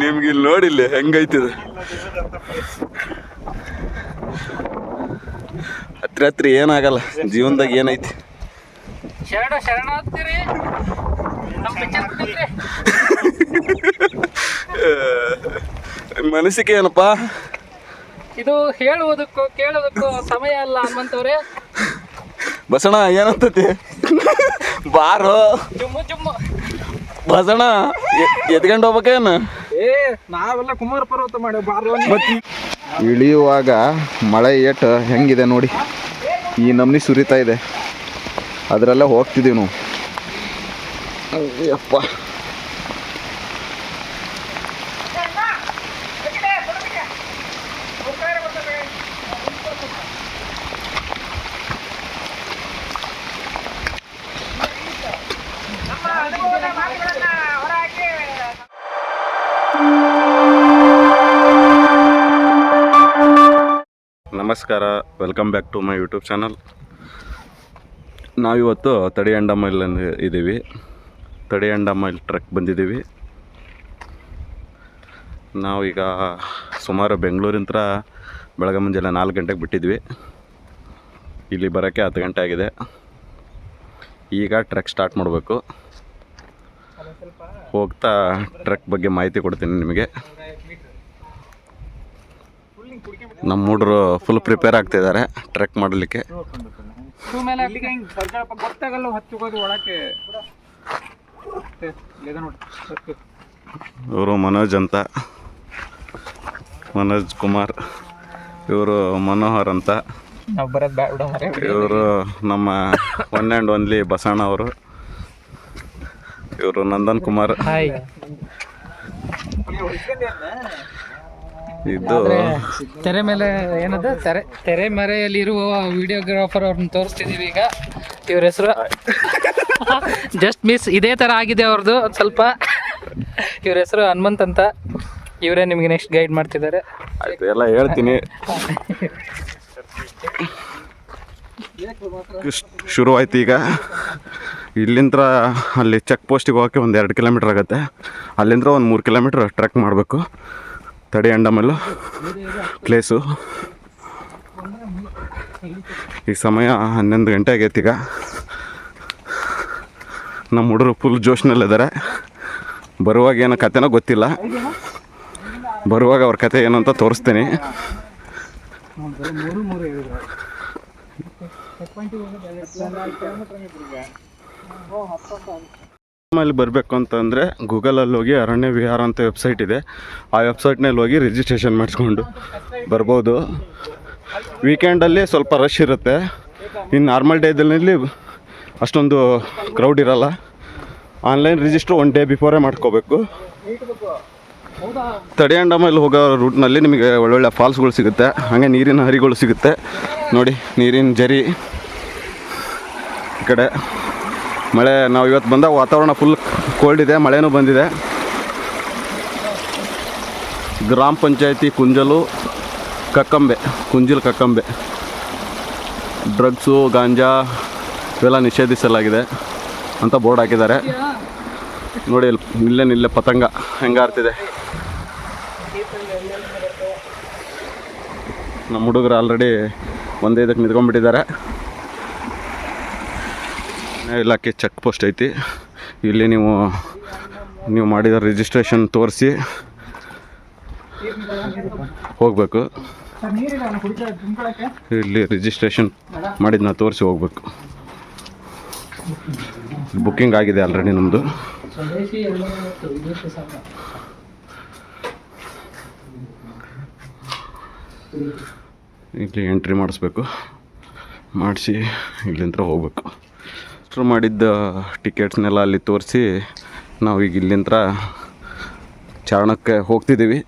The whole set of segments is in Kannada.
ನಿಮ್ಗೆ ಇಲ್ಲಿ ನೋಡಿಲ್ಲ ಹೆಂಗೈತಿದೆ? ಹತ್ರ ಹತ್ರ ಏನಾಗಲ್ಲ ಜೀವನದಾಗ ಏನೈತಿ? ಶರಣ ಬಿಟ್ಟಿದ್ರಿ ಮನಸ್ಸಿಗೆ ಏನಪ್ಪ? ಇದು ಹೇಳುವುದಕ್ಕೂ ಕೇಳುವುದಕ್ಕೂ ಸಮಯ ಅಲ್ಲ ಹನುಮಂತವ್ರೆ. ಬಸಣ ಏನಂತತಿ? ಬಾರೋ. ಜುಮ್ಮು ಜುಮ್ಮು. ಬಸಣ ಎದ್ಕೊಂಡು ಹೋಗ್ಬೇಕೇನು? ಏ ನಾವೆಲ್ಲ ಕುಮಾರ ಪರ್ವತ ಮಾಡಿ ಬಾರ್ಲ ಮತ್ತೆ ಇಳಿಯುವಾಗ ಮಳೆ ಏಟ್ ಹೆಂಗಿದೆ ನೋಡಿ. ಈ ನಮ್ನಿ ಸುರಿತಾ ಇದೆ. ಅದರಲ್ಲೇ ಹೋಗ್ತಿದ್ದೀವಿ ನಾವು. ಅಯ್ಯಪ್ಪ. ನಮಸ್ಕಾರ. Welcome back to my YouTube channel ನಾವಿವತ್ತು ತಡಿ ಅಂಡಮೈಲ್ ಇದ್ದೀವಿ ತಡಿ ಅಂಡಮೈಲ್ ಟ್ರಕ್ ಬಂದಿದ್ದೀವಿ ನಾವೀಗ ಸುಮಾರು ಬೆಂಗಳೂರಿಂತ್ರ ಬೆಳಗ್ಗೆ ಮುಂಜಾನೆ ನಾಲ್ಕು ಗಂಟೆಗೆ ಬಿಟ್ಟಿದ್ವಿ. ಇಲ್ಲಿ ಬರೋಕ್ಕೆ ಹತ್ತು ಗಂಟೆ ಆಗಿದೆ. ಈಗ ಟ್ರಕ್ ಸ್ಟಾರ್ಟ್ ಮಾಡಬೇಕು. ಹೋಗ್ತಾ ಟ್ರಕ್ ಬಗ್ಗೆ ಮಾಹಿತಿ ಕೊಡ್ತೀನಿ ನಿಮಗೆ. ನಮ್ಮ ಹುಡ್ರು ಫುಲ್ ಪ್ರಿಪೇರ್ ಆಗ್ತಿದ್ದಾರೆ ಟ್ರೆಕ್ ಮಾಡಲಿಕ್ಕೆ. ಇವರು ಮನೋಜ್ ಅಂತ. ಮನೋಜ್ ಕುಮಾರ್. ಇವರು ಮನೋಹರ್ ಅಂತ. ಇವರು ನಮ್ಮ ಒನ್ ಆ್ಯಂಡ್ ಒನ್ಲಿ ಬಸಣ್ಣ ಅವರು. ಇವರು ನಂದನ್ ಕುಮಾರ್. ಹಾಯ್ ಇದು ತೆರೆ ಮೇಲೆ ಏನದ? ತೆರೆ ತೆರೆ ಮರೆಯಲ್ಲಿರುವ ವಿಡಿಯೋಗ್ರಾಫರ್ ಅವ್ರನ್ನ ತೋರಿಸ್ತಿದೀವಿ ಈಗ. ಇವ್ರ ಹೆಸರು ಜಸ್ಟ್ ಮಿಸ್ ಇದೇ ಥರ ಆಗಿದೆ ಅವ್ರದ್ದು ಒಂದು ಸ್ವಲ್ಪ. ಇವ್ರ ಹೆಸರು ಹನುಮಂತ್ ಅಂತ. ಇವರೇ ನಿಮಗೆ ನೆಕ್ಸ್ಟ್ ಗೈಡ್ ಮಾಡ್ತಿದ್ದಾರೆ. ಆಯ್ತು ಎಲ್ಲ ಹೇಳ್ತೀನಿ. ಶುರು ಆಯ್ತು ಈಗ. ಇಲ್ಲಿಂದ ಅಲ್ಲಿ ಚೆಕ್ ಪೋಸ್ಟಿಗೆ ಹೋಗೋಕ್ಕೆ ಒಂದು ಎರಡು ಕಿಲೋಮೀಟ್ರ್ ಆಗುತ್ತೆ. ಅಲ್ಲಿಂದ ಒಂದು ಮೂರು ಕಿಲೋಮೀಟ್ರ್ ಟ್ರೆಕ್ ಮಾಡಬೇಕು. ತಡಿ ಅಂಡಮಲ್ಲು ಪ್ಲೇಸು. ಈ ಸಮಯ ಹನ್ನೊಂದು ಗಂಟೆ ಆಗೈತೆ ಈಗ. ನಮ್ಮ ಹುಡುಗರು ಫುಲ್ ಜೋಶ್ನಲ್ಲಿದ್ದಾರೆ ಬರುವಾಗ ಏನೋ ಕತೆನೋ ಗೊತ್ತಿಲ್ಲ. ಬರುವಾಗ ಅವ್ರ ಕತೆ ಏನು ಅಂತ ತೋರಿಸ್ತೀನಿ. ಅಲ್ಲಿ ಬರಬೇಕು ಅಂತಂದರೆ ಗೂಗಲಲ್ಲಿ ಹೋಗಿ ಅರಣ್ಯ ವಿಹಾರ ಅಂತ ವೆಬ್ಸೈಟ್ ಇದೆ. ಆ ವೆಬ್ಸೈಟ್ನಲ್ಲಿ ಹೋಗಿ ರಿಜಿಸ್ಟ್ರೇಷನ್ ಮಾಡಿಸ್ಕೊಂಡು ಬರ್ಬೋದು. ವೀಕೆಂಡಲ್ಲಿ ಸ್ವಲ್ಪ ರಶ್ ಇರುತ್ತೆ. ಇನ್ನು ನಾರ್ಮಲ್ ಡೇದಲ್ಲಿ ಅಷ್ಟೊಂದು ಕ್ರೌಡ್ ಇರಲ್ಲ. Online register one day before ಮಾಡ್ಕೋಬೇಕು. ಮೇಲೆ ಹೋಗೋ ರೂಟ್ನಲ್ಲಿ ನಿಮಗೆ ಒಳ್ಳೊಳ್ಳೆ ಫಾಲ್ಸ್ಗಳು ಸಿಗುತ್ತೆ. ಹಾಗೆ ನೀರಿನ ಹರಿಗಳು ಸಿಗುತ್ತೆ. ನೋಡಿ, ನೀರಿನ ಜರಿ ಈ ಕಡೆ. ಮಳೆ ನಾವು ಇವತ್ತು ಬಂದ ವಾತಾವರಣ ಫುಲ್ ಕೋಲ್ಡ್ ಇದೆ, ಮಳೆನೂ ಬಂದಿದೆ. ಗ್ರಾಮ ಪಂಚಾಯತಿ ಕುಂಜಲು ಕಕ್ಕಂಬೆ, ಕುಂಜಲ್ ಕಕ್ಕಂಬೆ. ಡ್ರಗ್ಸು ಗಾಂಜಾ ಇವೆಲ್ಲ ನಿಷೇಧಿಸಲಾಗಿದೆ ಅಂತ ಬೋರ್ಡ್ ಹಾಕಿದ್ದಾರೆ. ನೋಡಿ, ಇಲ್ಲಿ ನಿಲ್ಲೆ ನಿಲ್ಲೆ ಪತಂಗ ಹೆಂಗಾರ್ತಿದೆ ನಮ್ಮ ಹುಡುಗರು ಆಲ್ರೆಡಿ ಒಂದೇ ಇದಕ್ಕೆ ನಿಂತ್ಕೊಂಡ್ಬಿಟ್ಟಿದ್ದಾರೆ. ಅರಣ್ಯ ಇಲಾಖೆ ಚೆಕ್ ಪೋಸ್ಟ್ ಐತಿ. ಇಲ್ಲಿ ನೀವು ನೀವು ಮಾಡಿದ ರಿಜಿಸ್ಟ್ರೇಷನ್ ತೋರಿಸಿ ಹೋಗಬೇಕು. ಇಲ್ಲಿ ರಿಜಿಸ್ಟ್ರೇಷನ್ ಮಾಡಿದ್ನ ತೋರಿಸಿ ಹೋಗ್ಬೇಕು. ಬುಕ್ಕಿಂಗ್ ಆಗಿದೆ ಆಲ್ರೆಡಿ ನಮ್ಮದು ಇಲ್ಲಿ ಎಂಟ್ರಿ ಮಾಡಿಸ್ಬೇಕು. ಮಾಡಿಸಿ ಇಲ್ಲಿಂದ ಹೋಗ್ಬೇಕು. ಅಷ್ಟ್ರು ಮಾಡಿದ್ದ ಟಿಕೆಟ್ಸ್ನೆಲ್ಲ ಅಲ್ಲಿ ತೋರಿಸಿ ಈಗ ಇಲ್ಲಿಂದ ಚಾರಣಕ್ಕೆ ಹೋಗ್ತಿದ್ದೀವಿ.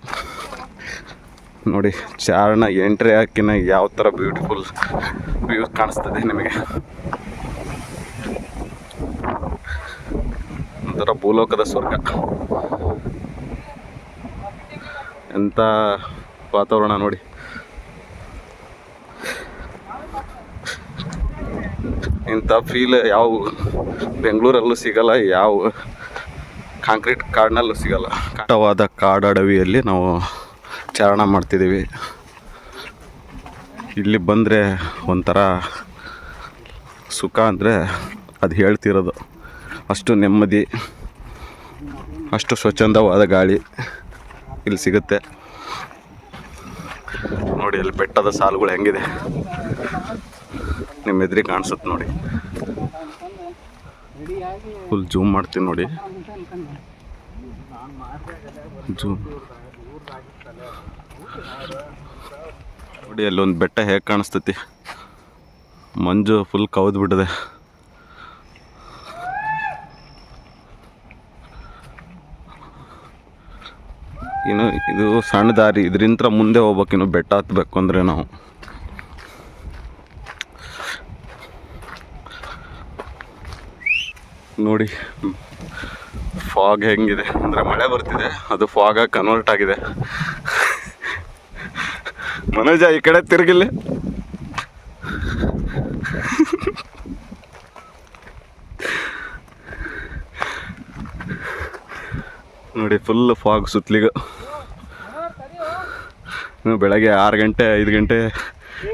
ನೋಡಿ, ಚಾರಣ ಎಂಟ್ರಿ ಹಾಕಿನ ಯಾವ ಥರ ಬ್ಯೂಟಿಫುಲ್ ವ್ಯೂ ಕಾಣಿಸ್ತದೆ ನಿಮಗೆ. ಒಂಥರ ಭೂಲೋಕದ ಸ್ವರ್ಗ. ಎಂಥ ವಾತಾವರಣ ನೋಡಿ. ಇಂಥ ಫೀಲ್ ಯಾವ ಬೆಂಗಳೂರಲ್ಲೂ ಸಿಗಲ್ಲ, ಯಾವ ಕಾಂಕ್ರೀಟ್ ಕಾಡಿನಲ್ಲೂ ಸಿಗಲ್ಲ. ಕಟ್ಟವಾದ ಕಾಡಡವಿಯಲ್ಲಿ ನಾವು ಚಾರಣ ಮಾಡ್ತಿದ್ದೀವಿ. ಇಲ್ಲಿ ಬಂದರೆ ಒಂಥರ ಸುಖ ಅಂದರೆ ಅದು ಹೇಳ್ತಿರೋದು. ಅಷ್ಟು ನೆಮ್ಮದಿ, ಅಷ್ಟು ಸ್ವಚ್ಛಂದವಾದ ಗಾಳಿ ಇಲ್ಲಿ ಸಿಗುತ್ತೆ. ನೋಡಿ, ಅಲ್ಲಿ ಬೆಟ್ಟದ ಸಾಲುಗಳು ಹೆಂಗಿದೆ. ನಿಮ್ಮ ಎದುರಿಗೆ ಕಾಣಿಸುತ್ತೆ ನೋಡಿ. ಫುಲ್ ಜೂಮ್ ಮಾಡ್ತೀನಿ ನೋಡಿ. ಜೂಮ್ ನೋಡಿ, ಅಲ್ಲೊಂದು ಬೆಟ್ಟ ಹೇಗೆ ಕಾಣಿಸ್ತೈತಿ. ಮಂಜು ಫುಲ್ ಕವ್ದು ಬಿಟ್ಟಿದೆ. ಇನ್ನು ಇದು ಸಣ್ಣ ದಾರಿ ಇದರಿಂದ ಮುಂದೆ ಹೋಗ್ಬೇಕು ಇನ್ನು ಬೆಟ್ಟ ಹತ್ಬೇಕು ಅಂದರೆ ನಾವು. ನೋಡಿ. ಫಾಗ್ ಹೆಂಗಿದೆ? ಅಂದರೆ ಮಳೆ ಬರ್ತಿದೆ. ಅದು ಫಾಗ ಕನ್ವರ್ಟ್ ಆಗಿದೆ. ಮನೋಜ, ಈ ಕಡೆ ತಿರುಗಿಲ್ಲ. ನೋಡಿ ಫುಲ್ ಫಾಗ್ ಸುತ್ತಲಿಗ ಬೆಳಗ್ಗೆ ಆರು ಗಂಟೆ, ಐದು ಗಂಟೆ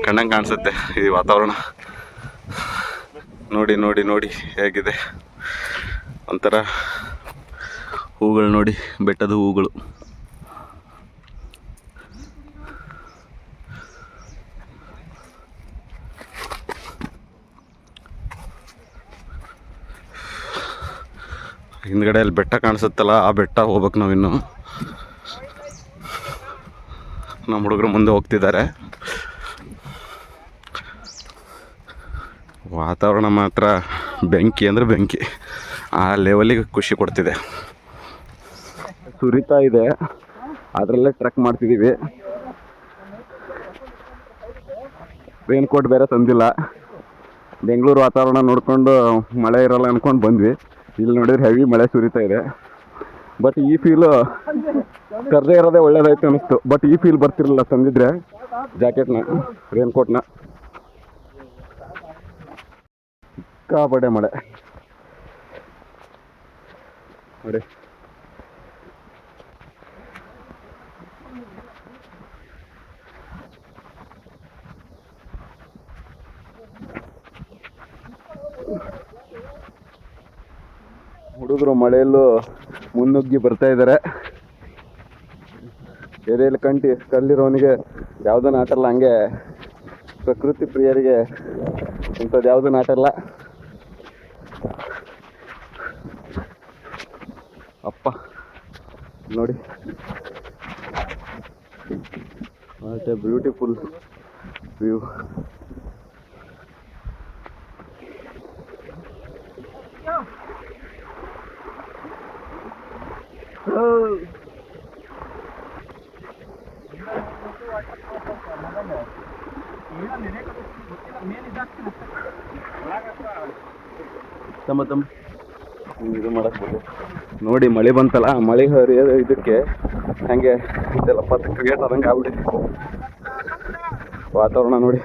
ಕಣ್ಣಂಗೆ ಕಾಣಿಸುತ್ತೆ ಈ ವಾತಾವರಣ. ನೋಡಿ ನೋಡಿ ನೋಡಿ, ಹೇಗಿದೆ. ಒಂಥರ ಹೂಗಳು ನೋಡಿ, ಬೆಟ್ಟದ ಹೂಗಳು. ಹಿಂದ್ಗಡೆ ಅಲ್ಲಿ ಬೆಟ್ಟ ಕಾಣಿಸುತ್ತಲ್ಲ, ಆ ಬೆಟ್ಟ ಹೋಗ್ಬೇಕು ನಾವಿನ್ನು ನಮ್ಮ ಹುಡುಗರು ಮುಂದೆ ಹೋಗ್ತಿದ್ದಾರೆ. ವಾತಾವರಣ ಮಾತ್ರ ಬೆಂಕಿ ಅಂದರೆ ಬೆಂಕಿ. ಆ ಲೆವೆಲಿಗೆ ಖುಷಿ ಕೊಡ್ತಿದೆ. ಸುರಿತಾ ಇದೆ. ಅದರಲ್ಲೇ ಟ್ರಕ್ ಮಾಡ್ತಿದ್ದೀವಿ ರೈನ್ ಕೋಟ್ ಬೇರೆ ತಂದಿಲ್ಲ. ಬೆಂಗಳೂರು ವಾತಾವರಣ ನೋಡ್ಕೊಂಡು ಮಳೆ ಇರಲ್ಲ ಅನ್ಕೊಂಡು ಬಂದ್ವಿ. ಇಲ್ಲಿ ನೋಡಿದ್ರೆ ಹೆವಿ ಮಳೆ ಸುರಿತಾ ಇದೆ. ಬಟ್ ಈ ಫೀಲು ಕರ್ದೇ ಇರೋದೇ ಒಳ್ಳೇದಾಯ್ತು ಅನಿಸ್ತು. ಬಟ್ ಈ ಫೀಲ್ ಬರ್ತಿರಲಿಲ್ಲ ತಂದಿದ್ರೆ ಜಾಕೆಟ್ನ ರೈನ್ ಕೋಟ್ನ ಸಿಕ್ಕಾಪಟ್ಟೆ ಮಳೆ ನೋಡಿ. ಹುಡುಗರು ಮಳೆಯಲ್ಲೂ ಮುನ್ನುಗ್ಗಿ ಬರ್ತಾ ಇದ್ದಾರೆ ಎದೆಯಲ್ಲಿ ಕಂಟಿ ಕಲ್ಲಿರೋನಿಗೆ ಯಾವುದೂ ನಾಟಲ್ಲ, ಹಂಗೆ ಪ್ರಕೃತಿ ಪ್ರಿಯರಿಗೆ ಇಂಥದ್ದು ಯಾವುದೂ ನಾಟಲ್ಲ ಅಪ್ಪ ನೋಡಿ ವಾಟ್ ಎ ಬ್ಯೂಟಿಫುಲ್ ವ್ಯೂ ತಮ್ಮ ತಮ್ಮ. ಹಿಂಗ್ ಇದು ಮಾಡಕ್ಬೋದು ನೋಡಿ ಮಳೆ ಬಂತಲ್ಲ, ಮಳೆ ಹರಿಯೋದು ಇದಕ್ಕೆ ಹಂಗೆ ಜಲಪಾತ ಕ್ರಿಯೇಟ್ ಆದಂಗೆ ಆಗ್ಬಿಟ್ಟಿದೆ. ವಾತಾವರಣ ನೋಡಿ.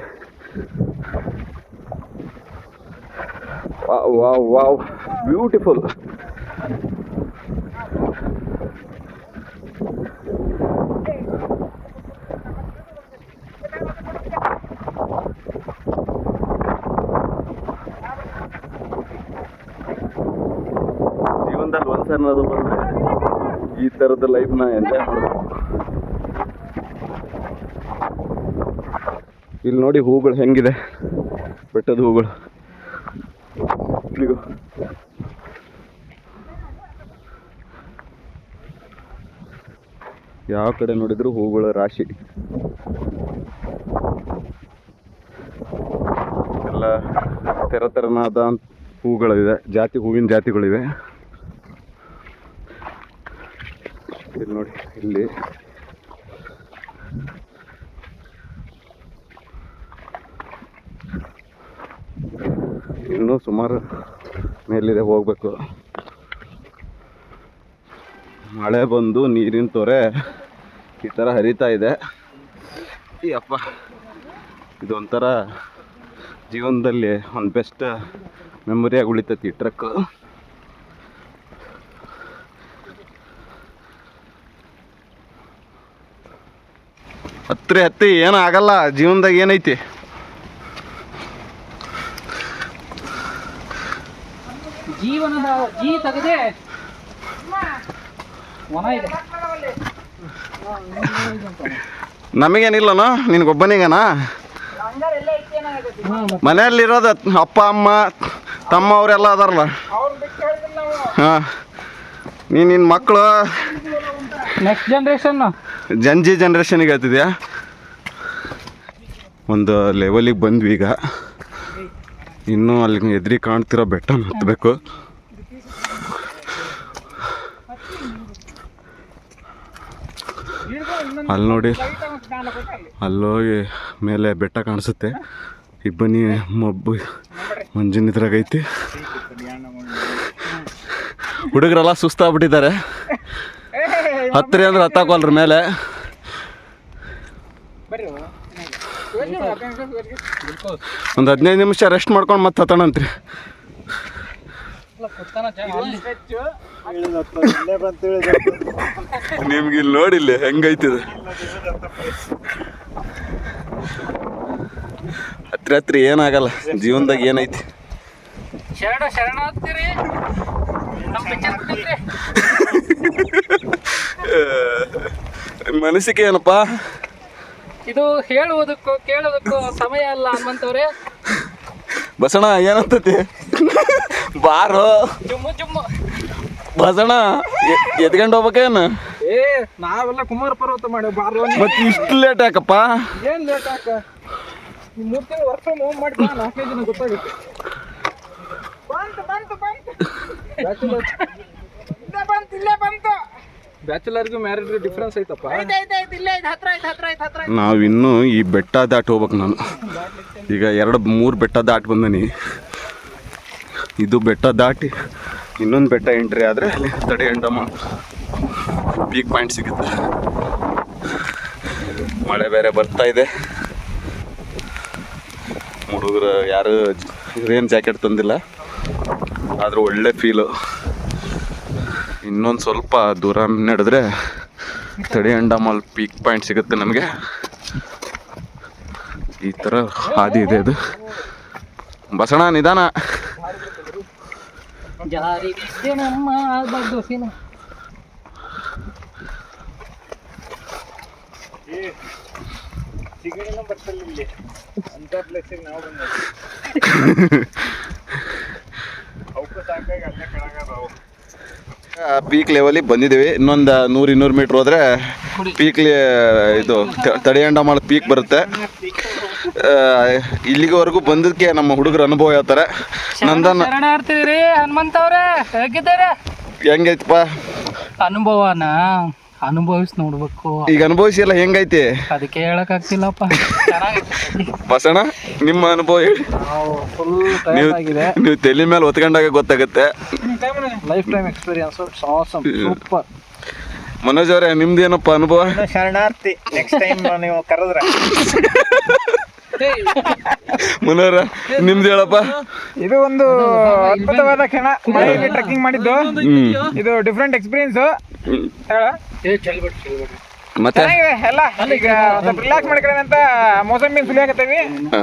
Wow wow wow. ಬ್ಯೂಟಿಫುಲ್ ಜೀವನದಲ್ಲಿ ಒಂದ್ಸರಿ ಅನ್ನೋದು ಬಂದ್ರೆ ಈ ಥರದ ಲೈಫ್ನ ಎಂಜಾಯ್ ಮಾಡಬೇಕು ಇಲ್ಲಿ ನೋಡಿ ಹೂಗಳು ಹೆಂಗಿದೆ. ಬೆಟ್ಟದ ಹೂಗಳು. ಯಾವ ಕಡೆ ನೋಡಿದ್ರು ಹೂಗಳ ರಾಶಿ. ಎಲ್ಲ ತೆರ ತೆರನಾದ ಹೂಗಳಿವೆ. ಜಾತಿ ಹೂವಿನ ಜಾತಿಗಳಿವೆ ಇಲ್ಲಿ ನೋಡಿ ಇಲ್ಲಿ. ಇನ್ನೂ ಸುಮಾರು ಮೇಲಿದೆ ಹೋಗ್ಬೇಕು. ಮಳೆ ಬಂದು ನೀರಿನ ತೊರೆ ಈ ಥರ ಹರಿತಾ ಇದೆ. ಈ ಅಪ್ಪ ಇದೊಂಥರ ಜೀವನದಲ್ಲಿ ಒಂದು ಬೆಸ್ಟ್ ಮೆಮೊರಿಯಾಗಿ ಉಳಿತೈತಿ ಟ್ರಕ್ ಹತ್ರಿ ಹತ್ತಿ ಏನೂ ಆಗಲ್ಲ ಜೀವನದಾಗ ಏನೈತಿ? ಜೀವನದ ಜೀ ತೆಗೆದೆ ಇದೆ. ನಮಗೇನಿಲ್ಲನೋ ನಿನಗೊಬ್ಬನಿಗನಾ? ಮನೆಯಲ್ಲಿರೋದು ಅಪ್ಪ ಅಮ್ಮ ತಮ್ಮ ಅವರೆಲ್ಲ ಅದಾರಲ್ಲ? ಹಾಂ. ನೀನು ನಿನ್ನ ಮಕ್ಕಳು ನೆಕ್ಸ್ಟ್ ಜನ್ರೇಷನ್ ಜಂಜಿ ಜನ್ರೇಷನಿಗೆ ಹೇಳ್ತಿದ್ಯಾ? ಒಂದು ಲೆವೆಲಿಗೆ ಬಂದ್ವಿ ಈಗ. ಇನ್ನೂ ಅಲ್ಲಿ ಎದ್ರಿ ಕಾಣ್ತಿರೋ ಬೆಟ್ಟ ಹತ್ತಬೇಕು ಅಲ್ಲಿ ನೋಡಿ, ಅಲ್ಲೋಗಿ ಮೇಲೆ ಬೆಟ್ಟ ಕಾಣಿಸುತ್ತೆ. ಇಬ್ಬನಿ ಮಬ್ಬು, ಮಂಜಿನ ಇದ್ರಾಗೈತಿ ಹುಡುಗರೆಲ್ಲ ಸುಸ್ತಾಗ್ಬಿಟ್ಟಿದ್ದಾರೆ. ಹತ್ತಿರ ಅಂದ್ರೆ ಹತ್ತಾಕೋಲ್ರ ಮೇಲೆ. ಒಂದು ಹದಿನೈದು ನಿಮಿಷ ರೆಸ್ಟ್ ಮಾಡ್ಕೊಂಡು ಮತ್ತೆ ಹತ್ತಣಂತ್ರಿ. ನಿಮ್ಗೆ ಇಲ್ಲಿ ನೋಡಿಲ್ಲ ಹೆಂಗೈತಿದೆ ಹತ್ರ ಹತ್ರ ಏನಾಗಲ್ಲ ಜೀವನದಾಗ ಏನೈತಿ? ಮನಸ್ಸಿಗೆ ಏನಪ್ಪ? ಇದು ಹೇಳುವುದಕ್ಕೂ ಕೇಳೋದಕ್ಕೂ ಸಮಯ ಅಲ್ಲ ಹನುಮಂತವ್ರೆ ಬಸಣ ಏನಂತತಿ ಬಾರೋ. ಜುಮ್ಮು ಜುಮ್ಮು. ಬಸಣ ಎತ್ಕೊಂಡು ಹೋಗ್ಬೇಕೇನು ಏ ನಾವೆಲ್ಲ ಕುಮಾರ ಪರ್ವತ ಮಾಡಿ ಬಾರೋ ಮತ್ತೆ ಇಷ್ಟು ಲೇಟ್ ಯಾಕಪ್ಪ? ಏನ್ ಲೇಟ್ ಹಾಕ ಈ ಮೂರ್ ತಿಂಗಳು ವರ್ಕ್ ಫ್ರಮ್ ಹೋಮ್ ಮಾಡಿ ನಾಲ್ಕೈದು ದಿನ ಗೊತ್ತಾಗುತ್ತೆ. ಬಂತು ಬಂತು ಬಂತು. ಬಂತು ಇಲ್ಲೇ ಬಂತು. ಬ್ಯಾಚುಲರ್ಗೂ ಮ್ಯಾರೇಜ್ಗೂ ಡಿಫ್ರೆನ್ಸ್ ಐತಪ್ಪ. ನಾವಿನ್ನೂ ಈ ಬೆಟ್ಟ ದಾಟಿ ಹೋಗ್ಬೇಕು ನಾನು. ಈಗ ಎರಡು ಮೂರು ಬೆಟ್ಟ ದಾಟಿ ಬಂದನಿ. ಇದು ಬೆಟ್ಟ ದಾಟಿ ಇನ್ನೊಂದು ಬೆಟ್ಟ ಎಂಟ್ರಿ ಆದರೆ ಅಲ್ಲಿ ತಡೆ ಎಂಡಮ್ಮ. ಪೀಕ್ ಪಾಯಿಂಟ್ ಸಿಗುತ್ತೆ. ಮಳೆ ಬೇರೆ ಬರ್ತಾ ಇದೆ. ಹುಡುಗರು ಯಾರು ರೇನ್ ಜಾಕೆಟ್ ತಂದಿಲ್ಲ. ಆದರೂ ಒಳ್ಳೆ ಫೀಲು ಇನ್ನೊಂದು ಸ್ವಲ್ಪ ದೂರ ನಡೆದ್ರೆ ತಡಿ ಅಂಡಮಾಲ್ ಪೀಕ್ ಪಾಯಿಂಟ್ ಸಿಗುತ್ತೆ ನಮಗೆ. ಈ ಥರ ಹಾದಿ ಇದೆ ಅದು. ಬಸಣ ನಿಧಾನ ಜಾರಿಗೆ ನಮ್ಮ ಬಗ್ಗಸಿನ ಅಂತ ಪ್ಲೇಸಿಗೆ ನಾವು ಬಂದ ಅವಕ್ಕೂ ಸಾಕಾಗಿ ಅಲ್ಲೇ ಕೆಳಗ ನಾವು ಪೀಕ್ ಲೆವೆಲಿಗೆ ಬಂದಿದ್ದೀವಿ. ಇನ್ನೊಂದು ನೂರು ಇನ್ನೂರು ಮೀಟ್ರ್ ಹೋದ್ರೆ ಪೀಕ್ ಇದು ತಡೆಯಂಡ ತಡಿ ಅಂಡಮಾಲ್ ಪೀಕ್ ಬರುತ್ತೆ. ಇಲ್ಲಿಗವರೆಗೂ ಇಲ್ಲಿವರೆಗೂ ಬಂದಕ್ಕೆ ನಮ್ಮ ಹುಡುಗರ ಅನುಭವ ಹೇಳ್ತಾರೆ. ನಂದನ್ ಹನುಮಂತ ಹೇಗಿದ್ದಾರೆ? ಹೆಂಗೈತಪ್ಪ? ಅನುಭವನ? ಅನುಭವಿಸಿ ನೋಡ್ಬೇಕು. ಈಗ ಅನುಭವಿಸಿಲ್ಲ ಹೆಂಗೈತಿ? ಅದಕ್ಕೆ ಹೇಳಕ್ ಆಗ್ತಿಲ್ಲಪ್ಪ ಬಸಣ್ಣ ಬಸಣ ನಿಮ್ಮ ಅನುಭವ ಹೇಳಿ. ಫುಲ್ ನೀವು ಆಗಿದೆ. ನೀವು ತಲೆ ಮೇಲೆ ಒತ್ಕೊಂಡಾಗ ಗೊತ್ತಾಗುತ್ತೆ. Lifetime experience awesome super Manoj ಅವರೇ ನಿಮ್ದೇನಪ್ಪ ಅನುಭವ? ಶರಣಾರ್ಥಿ. ನೆಕ್ಸ್ಟ್ ಟೈಮ್ ನೀವು ಕರೆದ್ರೆ. ಮನೋರ ನಿಮ್ದು ಹೇಳಪ್ಪ. ಇದು ಒಂದು ಅದ್ಭುತವಾದ ಕ್ಷಣ. ಟ್ರೆಕ್ಕಿಂಗ್ ಮಾಡಿದ್ದು. ಇದು ಡಿಫ್ರೆಂಟ್ ಎಕ್ಸ್ಪೀರಿಯನ್ಸ್ ಹೇಳ ಮತ್ತೆ? ಚೆನ್ನಾಗಿದೆ ಎಲ್ಲ. ಈಗ ಸ್ವಲ್ಪ ರಿಲ್ಯಾಕ್ಸ್ ಮಾಡ್ಕೊಳ್ಳೋಣ ಅಂತ ಮೋಸಂಬಿ ಸುಲಿ ಆಗತ್ತೀವಿ ಹಾ.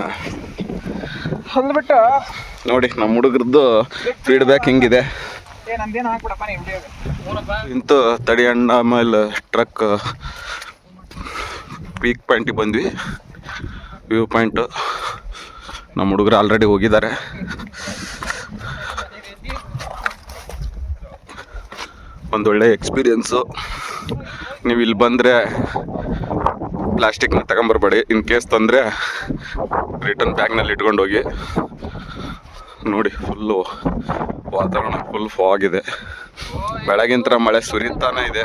ಹೊಲ್ಬಿಟ್ಟು ನೋಡಿ ನಮ್ಮ ಹುಡುಗರದ್ದು ಫೀಡ್ಬ್ಯಾಕ್ ಹೆಂಗಿದೆ. ಏ ನಂದೇನು ಹಾಕ್ಬಿಡಪ್ಪ ನೀವು ಇಂತು ತಡಿ ಅಣ್ಣ ಆಮೇಲೆ ಟ್ರಕ್ ಪೀಕ್ ಪಾಯಿಂಟಿಗೆ ಬಂದ್ವಿ. ವ್ಯೂ ಪಾಯಿಂಟು ನಮ್ಮ ಹುಡುಗರು ಆಲ್ರೆಡಿ ಹೋಗಿದ್ದಾರೆ. ಒಂದೊಳ್ಳೆ ಎಕ್ಸ್ಪೀರಿಯೆನ್ಸು ನೀವು ಇಲ್ಲಿ ಬಂದರೆ ಪ್ಲಾಸ್ಟಿಕ್ನ ತಗೊಂಬರ್ಬೇಡಿ. ಇನ್ ಕೇಸ್ ತಂದರೆ ರಿಟರ್ನ್ ಬ್ಯಾಗ್ನಲ್ಲಿ ಇಟ್ಕೊಂಡು ಹೋಗಿ ನೋಡಿ ಫುಲ್ಲು ವಾತಾವರಣ ಫುಲ್ ಫಾಗ್ ಇದೆ ಬೆಳಗಿಂತರ ಮಳೆ ಸುರಿತಾನೆ ಇದೆ.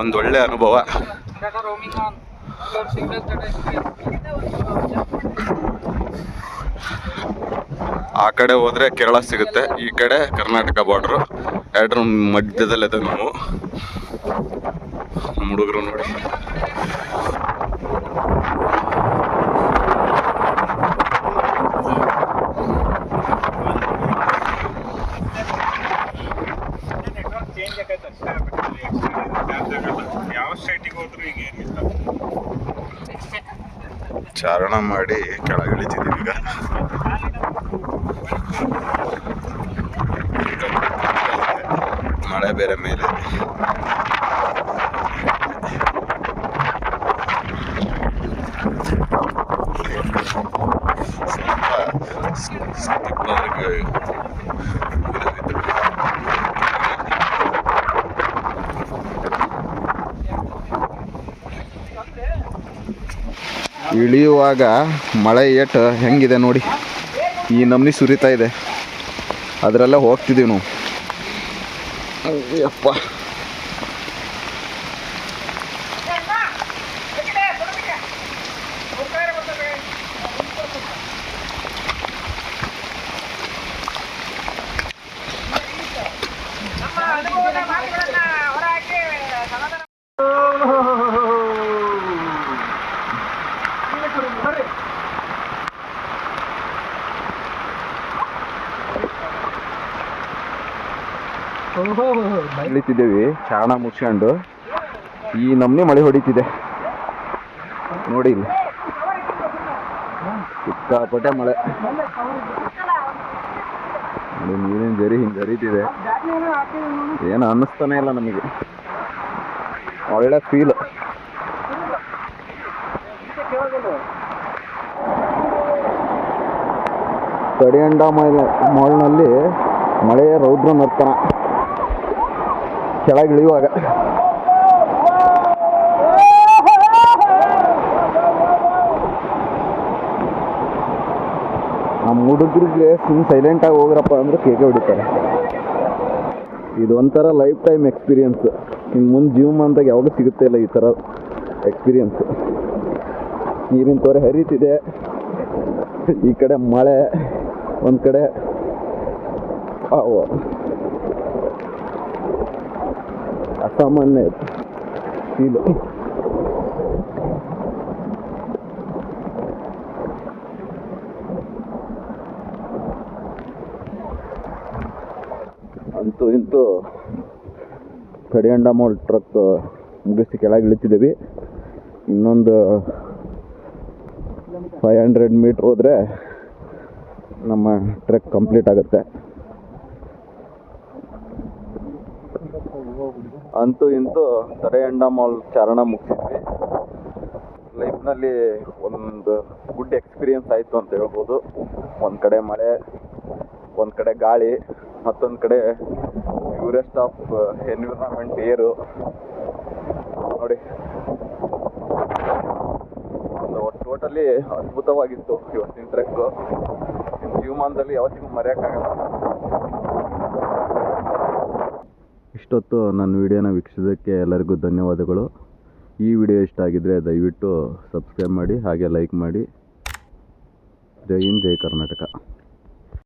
ಒಂದೊಳ್ಳೆ ಅನುಭವ. ಆ ಕಡೆ ಹೋದ್ರೆ ಕೇರಳ ಸಿಗುತ್ತೆ, ಈ ಕಡೆ ಕರ್ನಾಟಕ ಬಾರ್ಡ್ರು ಎರಡರ ಮಧ್ಯದಲ್ಲಿದೆ ನಾವು. ನಮ್ಮ ಹುಡುಗರು ನೋಡಿ. ಚಾರಣ ಮಾಡಿ ಕೆಳಗಿಳಿತಿದ್ದೀವಿ ಈಗ ಮಳೆ ಬೇರೆ ಮೇಲೆ. ಇಳಿಯುವಾಗ ಮಳೆ ಏಟು ಹೆಂಗಿದೆ ನೋಡಿ. ಈ ನಮ್ನಿ ಸುರಿತಾ ಇದೆ. ಅದರಲ್ಲೇ ಹೋಗ್ತಿದ್ದೀವಿ ನಾವು. ಅಯ್ಯಪ್ಪ ನಮ್ಮ ಇಳಿತಿದ್ದೇವೆ ಚಾರಣ ಮುಚ್ಕೊಂಡು. ಈ ನಮ್ನಿ ಮಳೆ ಹೊಡಿತಿದೆ. ನೋಡಿ ಇಲ್ಲಿ. ಸಿಕ್ಕಾಪಟ್ಟೆ ಮಳೆ. ನೀರಿನ ಜರಿ ಹಿಂಗೆ ಹರಿತಿದೆ. ಏನು ಅನ್ನಿಸ್ತಾನೆ ಇಲ್ಲ ನಮಗೆ. ಒಳ್ಳೆ ಫೀಲ್ ಕಡಿಯಂಡ ಮಾಲ್ ಮಾಲ್ನಲ್ಲಿ ಮಳೆಯ ರೌದ್ರ ನರ್ತನ. ಕೆಳಗೆ ಇಳಿಯುವಾಗ ನಮ್ಮ ಹುಡುಗರಿಗೆ ಸುಮ್ಮನೆ ಸೈಲೆಂಟಾಗಿ ಹೋಗ್ರಪ್ಪ ಅಂದ್ರೆ ಕೇಕೆ ಹೊಡಿತಾರೆ. ಇದು ಒಂಥರ ಲೈಫ್ ಟೈಮ್ ಎಕ್ಸ್ಪೀರಿಯನ್ಸ್ ಇನ್ನು ಮುಂದೆ ಜೀವಮಾನದಾಗ ಯಾವಾಗ ಸಿಗುತ್ತೆ ಇಲ್ಲ ಈ ಥರ ಎಕ್ಸ್ಪೀರಿಯನ್ಸ್ ನೀರಿನ ತೊರೆ ಹರಿತಿದೆ. ಈ ಕಡೆ ಮಳೆ, ಒಂದು ಕಡೆ ಅವ ಇದು. ಅಂತೂ ಇಂತೂ ಕಡಿಯಂಡ ಮಾಲ್ ಟ್ರಕ್ ಮುಗಿಸಿ ಕೆಳಗೆ ಇಳಿತಿದ್ದೀವಿ. ಇನ್ನೊಂದು ಫೈವ್ ಹಂಡ್ರೆಡ್ ಮೀಟ್ರ್ ಹೋದರೆ ನಮ್ಮ ಟ್ರೆಕ್ ಕಂಪ್ಲೀಟ್ ಆಗುತ್ತೆ. ಅಂತೂ ಇಂತೂ ತಡೆಯಂಡ ಮಾಲ್ ಚಾರಣ ಮುಗಿಸಿದ್ವಿ. ಲೈಫ್ನಲ್ಲಿ ಒಂದು ಗುಡ್ ಎಕ್ಸ್ಪೀರಿಯನ್ಸ್ ಆಯಿತು ಅಂತ ಹೇಳ್ಬೋದು. ಒಂದು ಕಡೆ ಮಳೆ, ಒಂದು ಕಡೆ ಗಾಳಿ, ಮತ್ತೊಂದು ಕಡೆ ಪ್ಯೂರೆಸ್ಟ್ ಆಫ್ ಎನ್ವಿರಾನ್ಮೆಂಟ್ ಏರು ನೋಡಿ. ಒಂದು ಟೋಟಲಿ ಅದ್ಭುತವಾಗಿತ್ತು ಇವತ್ತಿನ ಟ್ರೆಕ್ಕು ಜೀವಮಾನದಲ್ಲಿ ಯಾವತ್ತಿಗೂ ಮರೆಯೋಕ್ಕಾಗಲ್ಲ. ಇಷ್ಟೊತ್ತು ನನ್ನ ವಿಡಿಯೋನ ವೀಕ್ಷಿಸೋದಕ್ಕೆ ಎಲ್ಲರಿಗೂ ಧನ್ಯವಾದಗಳು. ಈ ವಿಡಿಯೋ ಇಷ್ಟ ಆಗಿದ್ದರೆ ದಯವಿಟ್ಟು ಸಬ್ಸ್ಕ್ರೈಬ್ ಮಾಡಿ, ಹಾಗೆ ಲೈಕ್ ಮಾಡಿ. ಜೈ ಹಿಂದ್, ಜೈ ಕರ್ನಾಟಕ.